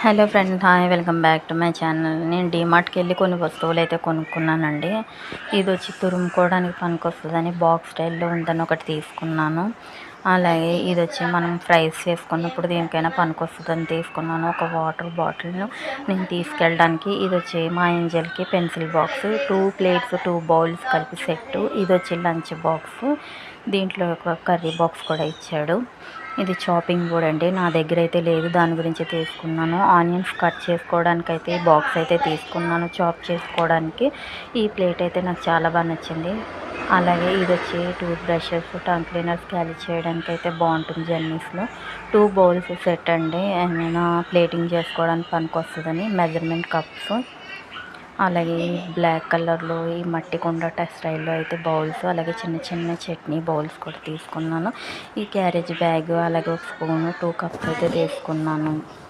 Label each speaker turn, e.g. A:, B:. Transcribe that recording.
A: Hello friend hi welcome back to my channel. నేను డిమార్ట్కి వెళ్ళి కొన్ని వస్తువులు అయితే కొనుక్కున్నానండి. ఇది వచ్చి తురుముకోవడానికి పనికొస్తుందని బాక్స్ స్టైల్లో ఉందని ఒకటి తీసుకున్నాను. అలాగే ఇది వచ్చి మనం ఫ్రైస్ చేసుకున్నప్పుడు దేనికైనా పనికొస్తుందని తీసుకున్నాను. ఒక వాటర్ బాటిల్ను నేను తీసుకెళ్ళడానికి ఇది వచ్చి మా ఏంజల్కి pencil box two plates two bowls కలిపి సెట్ ఇది వచ్చి లంచ్ బాక్స్ దీంట్లో ఒక కర్రీ బాక్స్ కూడా ఇచ్చాడు. ఇది చాపింగ్ బోర్డ్ అండి నా దగ్గర అయితే లేదు దాని గురించి తీసుకున్నాను. ఆనియన్స్ కట్ చేసుకోవడానికి అయితే ఈ బాక్స్ అయితే తీసుకున్నాను చాప్ చేసుకోవడానికి. ఈ ప్లేట్ అయితే నాకు చాలా బాగా నచ్చింది. అలాగే ఇది వచ్చి tooth brushes tongue cleaners carry చేయడానికి అయితే బాగుంటుంది జర్నీస్లో. టూ బౌల్స్ సెట్ అండి. ఏమైనా ప్లేటింగ్ చేసుకోవడానికి పనికొస్తుందని మెజర్మెంట్ కప్స్. అలాగే బ్లాక్ కలర్లో ఈ మట్టి కొండ స్టైల్లో అయితే బౌల్స్ అలాగే చిన్న చిన్న చట్నీ బౌల్స్ కూడా తీసుకున్నాను. ఈ క్యారేజ్ బ్యాగ్ అలాగే ఒక స్పూన్ టూ కప్స్ అయితే తీసుకున్నాను.